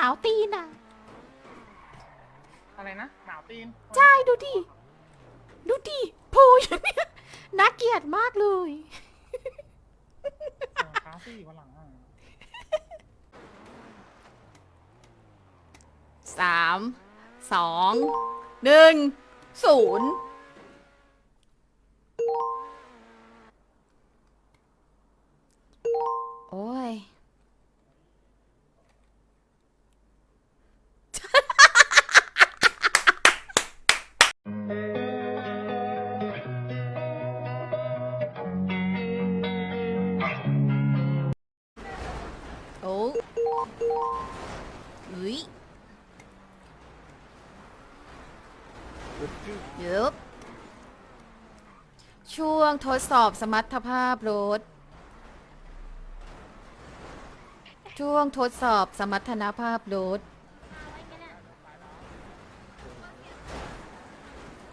นาวตีนอะ อะไรนะหนาวตีนใช่ดูดิ ดูดิโพยเนี่ยน่าเกลียดมากเลยเออค้าซี่วันหลังอะสาม สอง หนึ่ง ศูนย์ ยบช่วงทดสอบสมรรถภาพรถ ช่วงทดสอบสมรรถนภาพรถ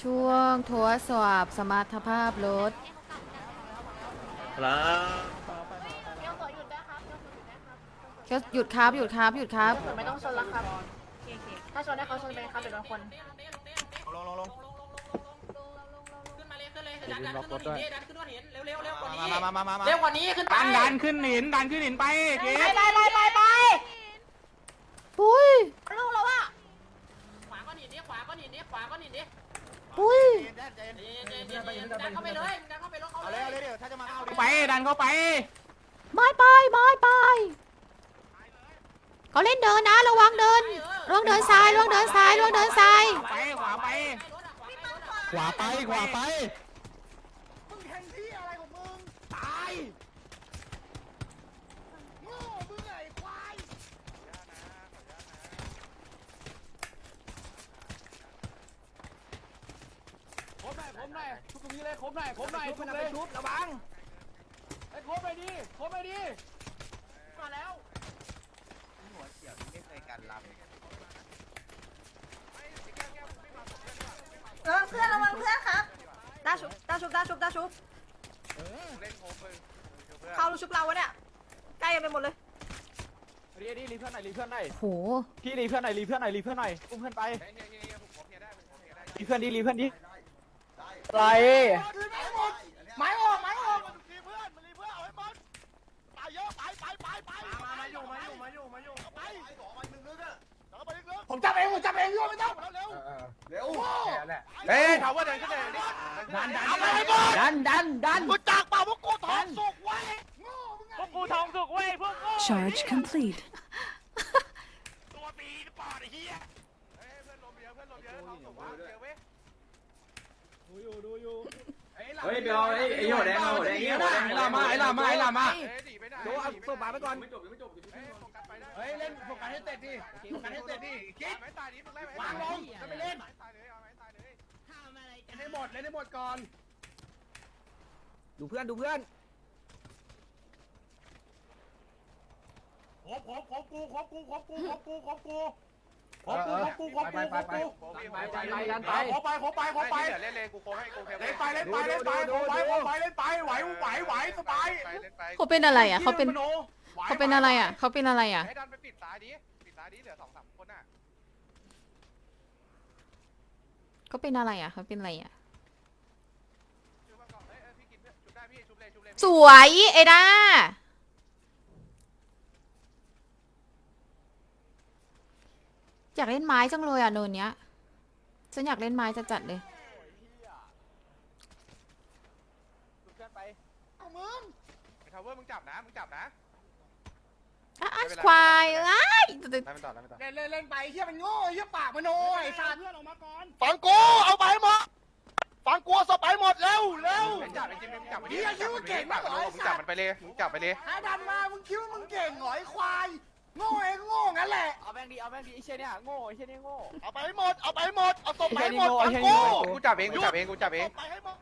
ช่วงทดสอบสมรรถภาพรถ ครับหยุดครับ หยุดครับ หยุดครับ ไม่ต้องชนแล้วครับ ถ้าชนได้เขาชนไปครับเดี๋ยวโดนคน ลงลงลงขึ้นมาเลยขึ้นเลยดันดันขึ้นรถหินดิดันขึ้นรถหินเร็วเร็วเร็วกว่านี้มามามามามาเร็วกว่านี้ขึ้นไปดันดันขึ้นหินดันขึ้นหินไปเกไปดไปไปไปไปอุ้ยลูกเราอะขวาก้อนหินดิขวาก้อนหินดิขวาก้อนหินดิอุ้ยเดี๋ยวเดี๋ยวเดี๋ยวเดี๋ยวดันเข้าไปเลยดันเข้าไปรถเขาเอาเลเลยยเอาเลยเดี๋ยวถ้าจะมาเอาไปดันเข้าไปไม่ไปไม่ไป เขาเล่นเดินนะ ระวังเดินระวังเดินซ้ายระวังเดินซ้ายระวังเดินซ้ายไปขวาไปขวาไปขวาไปมึงแทงที่อะไรของมึงตายโง่มึงไอ้ควายครบหน่อยครบหน่อยทุบตรงนี้เลยครบหน่อยครบหน่อยทุบเลยทุบระวังไอ้ครบไปดิครบไปดิมาแล้ว หัวเขียวนี่ไม่เคย การรับเออเพื่อนระวังเพื่อนครับตาชุบตาชุบตาชุบตาชุบ เล่นโคมมึงเขาลูกชุบเราวะเนี่ยใกล้กันไปหมดเลย รีรีรีเพื่อนหน่อยรีเพื่อนหน่อยโห พี่รีเพื่อนหน่อยรีเพื่อนหน่อยรีเพื่อนหน่อยอุ้มเพื่อนไปเฮ้ยเฮ้ยเฮ้ยผมเพียได้ผมเพียได้รีเพื่อนดิรีเพื่อนดิอะไรไม้ออกไม้ออกมารีเพื่อนมารีเพื่อนเอาให้หมดไปเยอะไปไปไปไปมามาอยู่มาอยู่มาอยู่มาอยู่ไป ผมจับเองผมจับเองโยนไม่ต้องเร็วเร็วเฮ้ยถามว่าเดินขึ้นเลยดิดันดันเอาไปให้หมดดันดันดันกูจากเปล่าพวกกูทองสุกไว้โง่มึงไงพวกกูทองสุกเว้ยพวกกู Charge complete. ตัวปีปอดไอ้เหี้ยเฮ้ยเพื่อนลมเยอะเพื่อนลมเยอะทองสุกว่าเจอเว้ยดูอยู่ดูอยู่เฮ้ยไปเอาไอ้ไอ้หัวแดงเอาหัวแดงเงี้ยหัวแดงไอ้ลามาไอ้ลามาไอ้ลามาเฮ้ยหนีไปไหนดูเอาตัวมาไปก่อนไม่จบยังไม่จบ เฮ้ยโฟกัสไปได้เฮ้ยเล่นโฟกัสให้เตะดิโฟกัสให้เตะดิคิดไม่ตายดิมึงไล่วางลงจะไปเล่นตายเลยเอาไว้ตายเลยเล่นให้หมดเล่นให้หมดก่อน ดูเพื่อนดูเพื่อนครบครบครบกูครบกูครบกูครบกูครบกูครบกูครบกูครบกูครบกูไปไปไปดันไปครบไปครบไปครบไปเล่นเลยกูโค้งให้กูเพียเล่นไปเล่นไปเล่นไปครบไปครบไปเล่นไปไหวไหวไหวสบายเล่นไปเขาเป็นอะไรอะเขาเป็น เขาเป็นอะไรอะ เขาเป็นอะไรอะ ให้ดันไปปิดซ้ายดิ ปิดซ้ายดิเหลือสองสามคนน่ะ เขาเป็นอะไรอะ เขาเป็นอะไรอะ ชุบมาก่อนเฮ้ยพี่กินชุบได้พี่ชุบเลยชุบเลยสวยเอด้าอยากเล่นไม้จังเลยอะเนินเนี้ย ฉันอยากเล่นไม้จะจัดๆเลยเอามึงไอ้ทาวเวอร์มึงจับนะ มึงจับนะ อะอะควายเอ้ยได้ไม่ต่อได้ไม่ต่อเล่นเล่นเล่นไปเฮียมันโง่เฮียปากมันโง่ไอ้สัตว์เพื่อนออกมาก่อนฟังกูเอาไปหมดฟังกูสไปหมดเร็วเร็วจับไอ้จิมมึงจับไปดิมึงจับมันไปเลยมึงจับไปเลยหาดันมามึงคิดว่ามึงเก่งเหรอไอ้ควายโง่เองโง่งั้นแหละเอาแม่งดีเอาแม่งดีไอ้เชี่ยเนี่ยโง่ไอ้เชี่ยเนี่ยโง่เอาไปหมดเอาไปหมดเอาศพไปหมดฟังกูกูจับเองกูจับเองกูจับเองไปให้หมด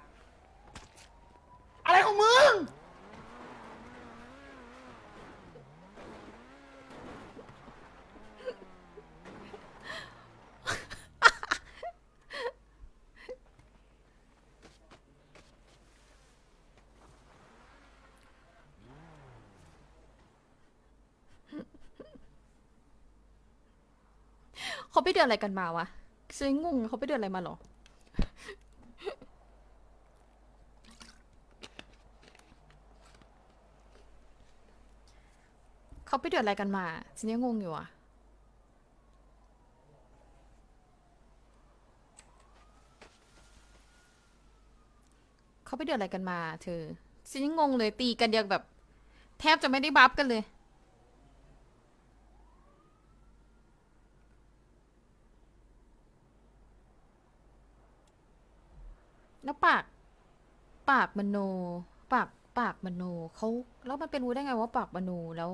อะไรของมึง เขาไปเดือดอะไรกันมาวะฉันงงเขาไปเดือดอะไรมาหรอ เขาไปเดือดอะไรกันมาฉันยังงงอยู่อะเขาไปเดือดอะไรกันมา เธอฉันยังงงเลยตีกันยังแบบ แทบจะไม่ได้บัฟกันเลย แล้ว ปาก ปากมโน ปากปากมโนเขาแล้วมันเป็นรู้ได้ไงว่าปากมโนแล้ว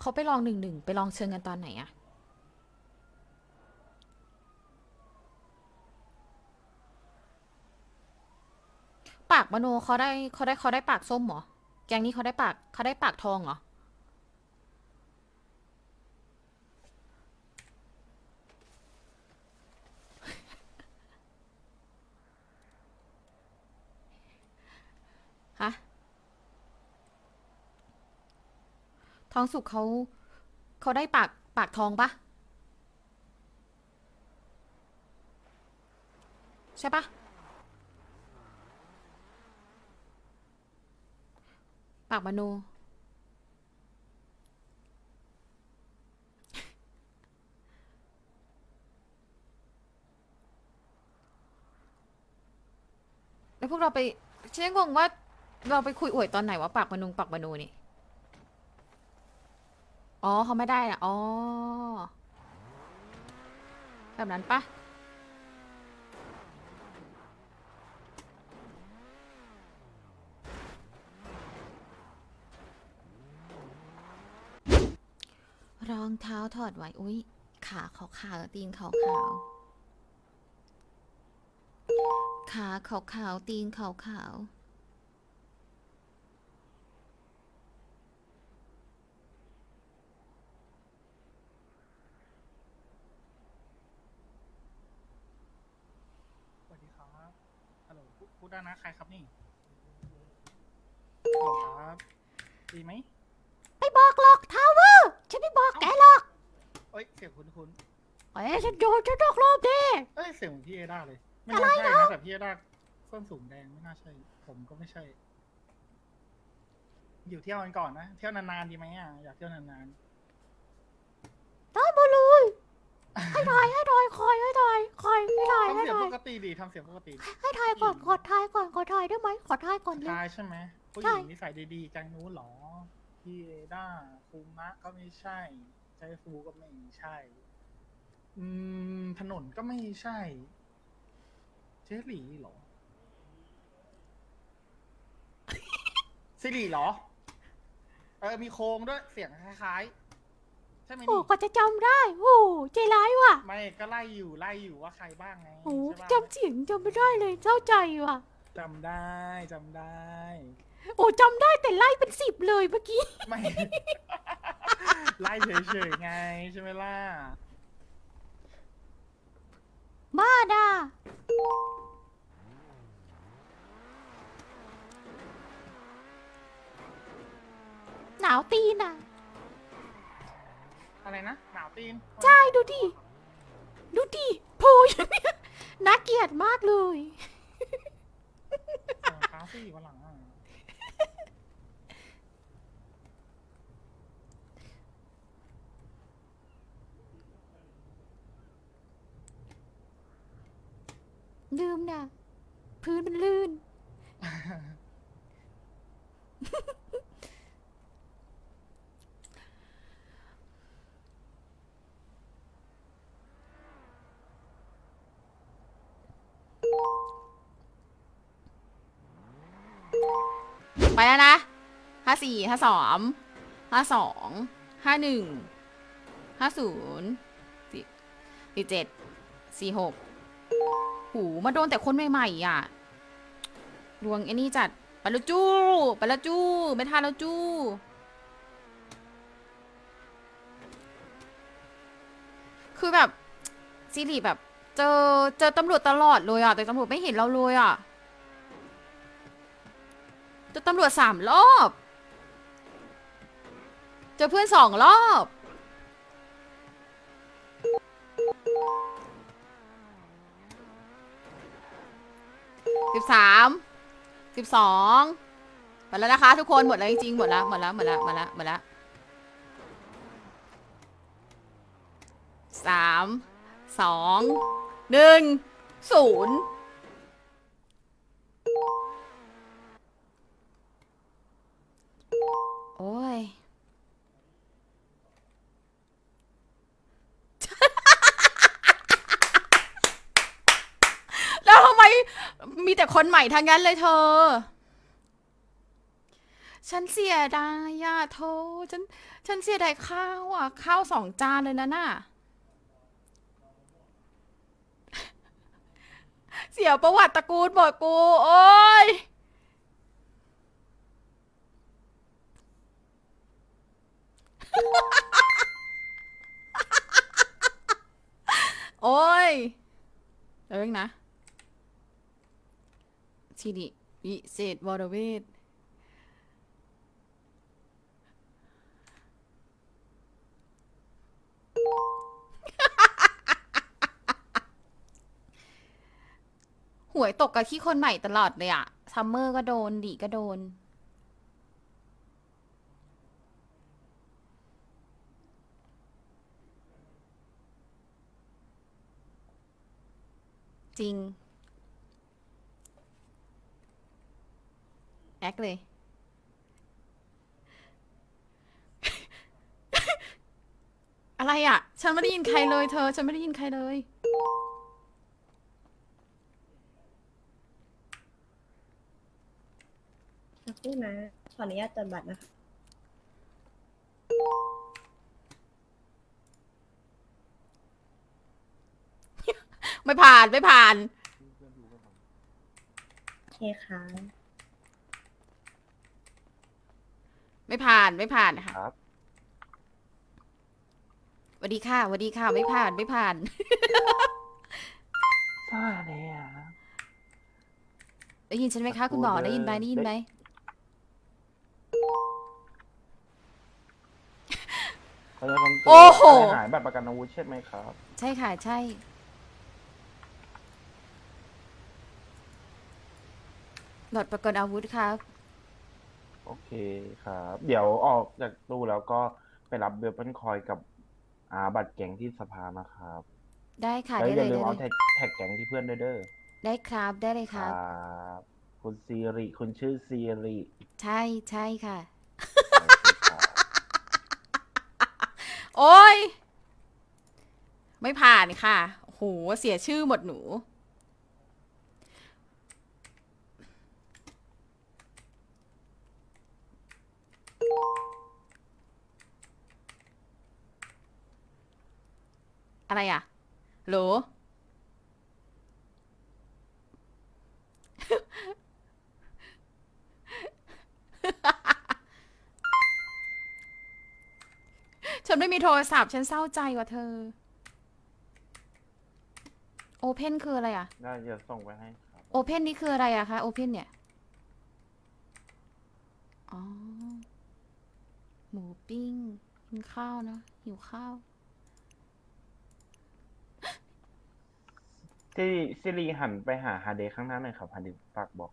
เขาไปลองหนึ่งหนึ่งไปลองเชิญกันตอนไหนอะปากมโนเขาได้เขาได้เขาได้ปากส้มเหรอแกงนี้เขาได้ปากเขาได้ปากทองเหรอ ฮะ ทองสุกเขาเขาได้ปากปากทองปะใช่ปะปากมโนแล้วพวกเราไปฉันงงว่าเราไปคุยอวยตอนไหนวะปากมนุงปากมนูนี่ อ๋อเขาไม่ได้อะอ๋อ แบบนั้นปะรองเท้าถอดไว้ อุ้ยขาขาวขาวตีนขาวขาวขาขาวขาวตีนขาวขาวๆ สวัสดีครับ ฮัลโหลพูดพูด ได้นะ ใครครับนี่ฮัลโหลครับดีไหมไม่บอกหรอกทาวเวอร์ฉันไม่บอกแกหรอกเอ้ยเสียงคุ้นคุ้นเอ้ยฉันโดนฉันตกรอบดิๆเอ้ยเสียงเหมือนพี่เอด้าเลย ไม่น่าใช่นะแต่พี่เอด้าส้นสูงแดงไม่น่าใช่ ผมก็ไม่ใช่ อยู่เที่ยวกันก่อนนะเที่ยวนานๆดีไหมอะอยากเที่ยวนานได้มาเลยให้ถ่ายให้ถ่ายคอยให้ถ่ายคอยให้ถ่ายๆทำให้เสียงถ่าปย กติดีทำเสียงปกติให้ถ่ายก่อนขอถ่ายก่อนขอถ่ายได้ไหมขอถ่ายก่อนเลย ชายใช่ไหมผู้หใช่ญิงนิสัยดีๆจังนู้นเหรอ พี่เอด้าคุมะก็ไม่ใช่ ใจฟูก็ไม่ใช่ อืม ถนนก็ไม่ใช่ เจหลีเหรอสิริเหรอ เออ มีโครงด้วยเสียงคล้ายๆ ใช่ไหมโอ้นี่ก็จะจำได้ โอ้ใจร้ายว่ะไม่ก็ไล่อยู่ไล่อยู่ว่าใครบ้างไงโอ้ใช่ปะจำเสียงจำไม่ได้เลยเศร้าใจว่ะ จำได้จำได้ โอ้จำได้แต่ไล่เป็นสิบเลยเมื่อกี้ ไม่ ไล่เฉยๆไงใช่ไหมล่ะบ้าด่าหนาวตีนอะ อะไรนะหนาวตีนใช่ดูดิ ดูดิโผล่อย่างเนี้ยน่าเกลียดมากเลยใส่รองเท้าสิวันหลังอะลืมนะพื้นมันลื่น ไปแล้วนะห้าสี่ห้าสองห้าสองห้าหนึ่งห้าศูนย์สี่เจ็ดสี่หกหูมาโดนแต่คนใหม่ๆอะ ดวงไอ้นี่จัดไปแล้วจู้ไปแล้วจู้ไม่ทันแล้วจู้คือแบบซีรีแบบ เจอเจอตำรวจตลอดเลยอะ แต่ตำรวจไม่เห็นเราเลยอะ จอตำรวจสามรอบ เจอเพื่อนสองรอบ สิบสาม สิบสองหมดแล้วนะคะ ทุกคนหมดแล้วจริงๆ หมดแล้ว หมดแล้ว หมดแล้ว หมดแล้ว หมดแล้วสาม สอง หนึ่ง ศูนย์ อ้ย แล้วทำไมมีแต่คนใหม่ทั้งนั้นเลยเธอ ฉันเสียดายอะเธอฉัน ฉันเสียดายข้าวอะข้าวสองจานเลยนะน่ะ เสียประวัติตระกูลหมดกู โอ้ย โอ้ยเดี๋ยวเองนะทีดิวิเศษวรเวทหวยตกกับที่คนใหม่ตลอดเลยอะซัมเมอร์ก็โดนดีก็โดน จริง แอคเลย อะไรอะ ฉันไม่ได้ยินใครเลยเธอ ฉันไม่ได้ยินใครเลย สักครู่นะ ขออนุญาตตรวจบัตรนะคะ ไม่ผ่านไม่ผ่าน โอเคค่ะไม่ผ่านไม่ผ่านค่ะครับ สวัสดีค่ะสวัสดีค่ะ ไม่ผ่านไม่ผ่าน ซ่าเนี่ยได้ยินฉันไหมคะ คุณหมอพูดเลยได้ยินไหมได้ยินไหมเขาจะทำตัวโอ้โห หายแบบประกันอาวุธใช่ไหมครับ ใช่ค่ะ ใช่ หลอดประกันอาวุธครับ โอเคครับ เดี๋ยวออกจากตู้แล้วก็ไปรับเบลเปิลคอยกับอาบัตรแก๊งที่สภานะครับได้ค่ะแล้วได้อเลย่ายลืมได้เอาเลยแท็กแท็กแก๊งที่เพื่อนด้วยเด้อได้ครับได้เลยคครัรับบคุณซีริคุณชื่อซีริใช่ใช่ค่ะโอเคครับโอ้ย ไม่ผ่านค่ะโอ้โหเสียชื่อหมดหนู อะไรอะโหลฉันไม่มีโทรศัพท์ ฉันเศร้าใจว่ะเธอ โอเพนคืออะไรอะน่าจะส่งไปให้ครับโอเพนนี่คืออะไรอะคะโอเพนเนี่ย อ๋อ หมูปิ้งกินข้าวเนอะหิวข้าว ที่ซิริหันไปหาฮาเดข้างหน้าหน่อยครับฮาเดฝากบอก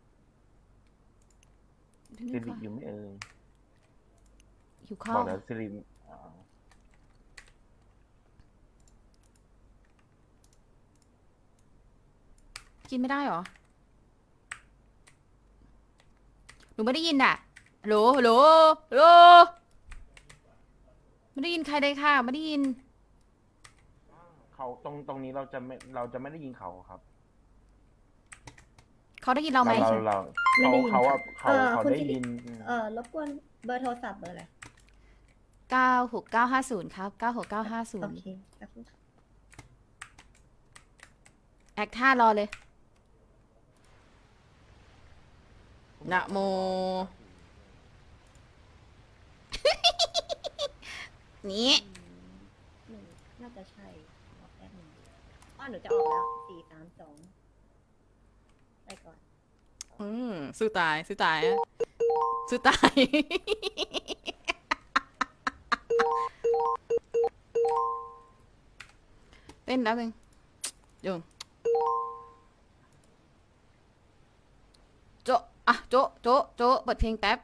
เดี๋ยวซินี้ริค่ะอยู่ไม่เอ่ยหิวข้าบวอกแล้วซิริอ่ากินไม่ได้เหรอ หนูไม่ได้ยินอะฮัลโหลฮัลโหลฮัลโหลไม่ได้ยินใครเลยค่ะ ไม่ได้ยิน เขาตรงตรงนี้เราจะไม่เราจะไม่ได้ยินเขาครับเขาได้ยินเราไหม เราเราไม่ได้ยินเขาอะค่ะเขาเอ่อเขาคุณได้ซิริ ยินเอ่อรบกวนเบอร์โทรศัพท์เบอร์อะไรเก้าหกเก้าห้าศูนย์ครับเก้าหกเก้าห้าศูโอนย์เคสักครู่ค่ะแอคท่ารอเลย นะโม นี่หนึ่งน่าจะใช่รอแป๊บหนึงอ้อ หนูจะออกแล้วสี่สามสองไปก่อน อืมสู้ตายสู้ตายอะสู้ตาย เต้นแล้วนึงโยงโจะโจะเปิดเพลงแป๊บ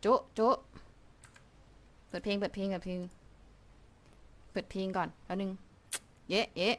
โจะโจะเปิดเพลงเปิดเพลงเปิดเพลง เปิดเพลงก่อนแล้วนึง เยะเยะ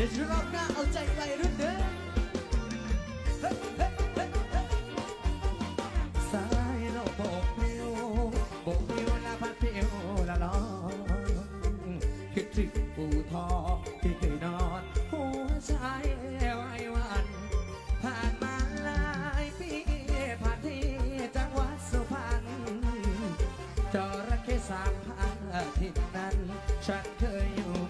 ดี๋ยวรอบหน้าเอาใจวัยรุ่นเด้อสายโลกโบกปลิวโบกปลิวละพัดปลิวละลองคิดถึงปู่ทอที่เคยนอนหัวใจไว้วัน ผ่านมาหลายปีผ่านที่จังหวัดสุพรรณจระเข้สามพันที่นั้น ฉันเคยอยู่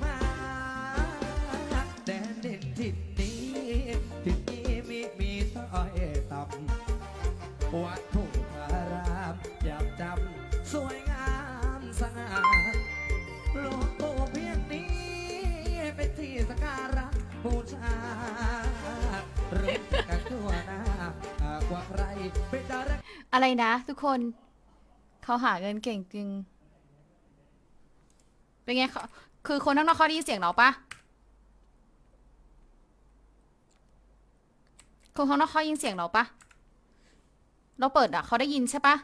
อะไรนะ ทุกคน เขาหาเงินเก่งจริง เป็นไงเขาคือคนข้างนอกเขาได้ยินเสียงเราปะคนข้างนอกเขายินเสียงเราปะเราเปิดอะเขาได้ยินใช่ปะ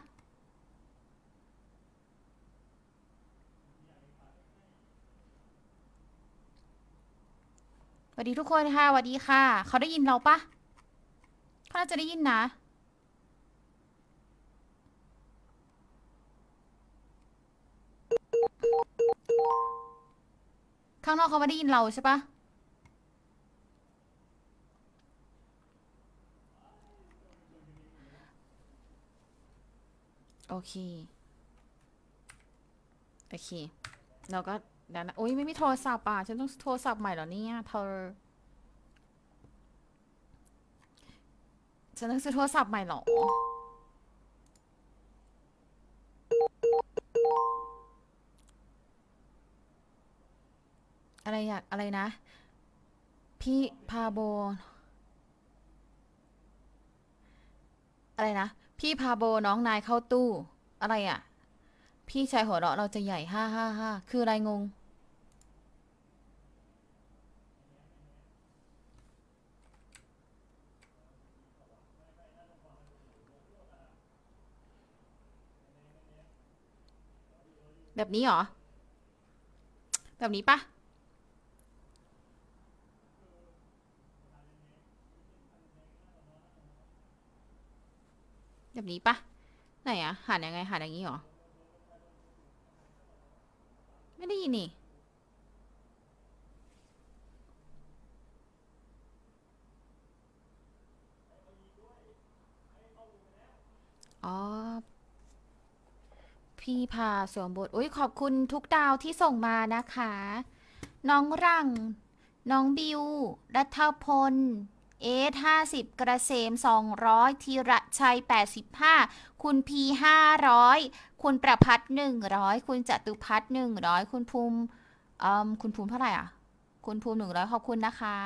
สวัสดีทุกคนค่ะสวัสดีค่ะ เขาได้ยินเราปะเขาน่าจะได้ยินนะ ข้างนอกเขาไม่ได้ยินเราใช่ปะโอเค โอเค เราก็เดี๋ยวนะโอ้ยไม่มีโทรศัพท์อะ ฉันต้องโทรศัพท์ใหม่เหรอเนี่ย เธอ ฉันต้องซื้อโทรศัพท์ใหม่เหรอ อะไรอยากอะไรนะ พี่พาโบ อะไรนะ พี่พาโบน้องนายเข้าตู้ อะไรอะ พี่ชายหัวเราะเราจะใหญ่ห้าห้าห้าคืออะไรงง แบบนี้เหรอ แบบนี้ปะ แบบนี้ปะไหนอะหันยังไงหันอย่างนี้หรอ ไม่ได้ยินนี่อ๋อพพี่พาสวมบทอุ้ยขอบคุณทุกดาวที่ส่งมานะคะ น้องรัง น้องบิว รัฐพล เอสห้าสิบกระเสมสองร้อยธีระชัยแปดสิบห้าคุณพีห้าร้อยคุณประพัฒหนึ่งร้อยคุณจตุพัฒหนึ่งร้อยคุณภูมิเอ่มคุณภูมิเท่าไหร่อะ คุณภูมิหนึ่งร้อยขอบคุณนะคะ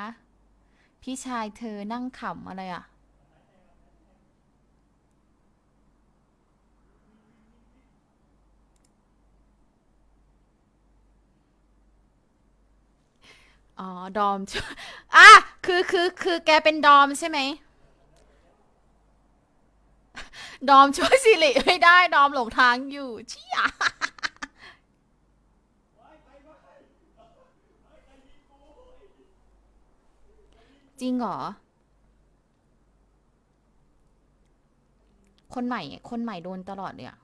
พี่ชายเธอนั่งขำอะไรอะ อ๋อ ดอม อะ คือคือคือแกเป็นดอมใช่ไหม ดอมช่วยสิริไม่ได้ ดอมหลงทางอยู่เชี่ยจริงเหรอ คนใหม่ คนใหม่โดนตลอดเลยอะ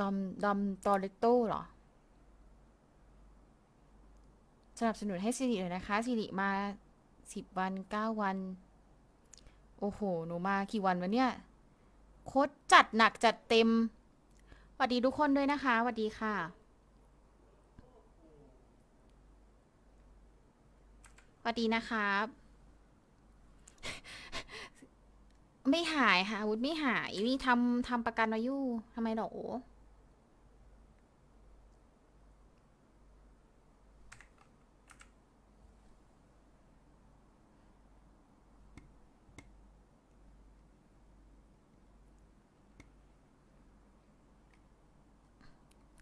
ดอมดอมตอริโต้เหรอ สนับสนุนให้สิริเลยนะคะสิริมาสิบวันเก้าวัน โอ้โห หนูมากี่วันวะเนี่ย โคตรจัดหนักจัดเต็มสวัสดีทุกคนด้วยนะคะสวัสดีค่ะสวัสดีนะครับ ไม่หายค่ะวุธไม่หายนี่ทำทำประกันอายุทำไมหรอ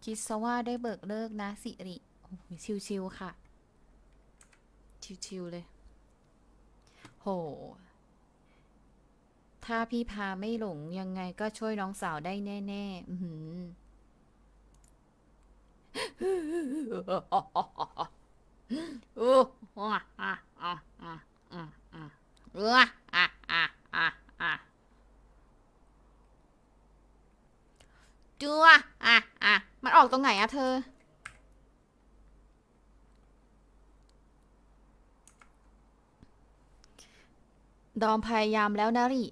คิดซะว่าได้เบิกเลิกนะสิริ โอ้โหชิวๆค่ะ ชิวๆเลย โห ถ้าพี่พาไม่หลงยังไงก็ช่วยน้องสาวได้แน่ๆ อือหืออู้อะอะอะอะอะอะอะอะอะ จัวอะอะมันออกตรงไหนอะเธอ ดอมพยายามแล้วนะริ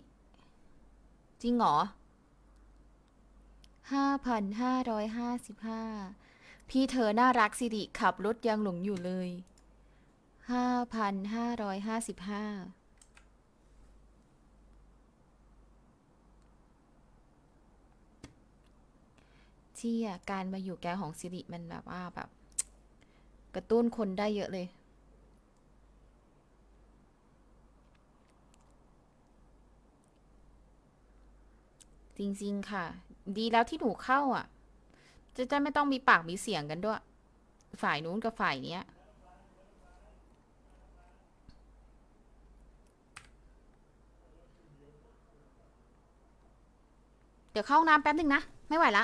จริงเหรอห้าพันห้าร้อยห้าสิบห้าพี่เธอน่ารักสิริขับรถยังหลงอยู่เลยห้าพันห้าร้อยห้าสิบห้าี่อะการมาอยู่แก๊งของสิริมันแบบว่าแบบ กระตุ้นคนได้เยอะเลย จริงๆค่ะ ดีแล้วที่หนูเข้าอะ จะได้ไม่ต้องมีปากมีเสียงกันด้วย ฝ่ายนู้นกับฝ่ายเนี้ยเดี๋ยวเข้าห้องน้ำแป๊บหนึ่งนะ ไม่ไหวละ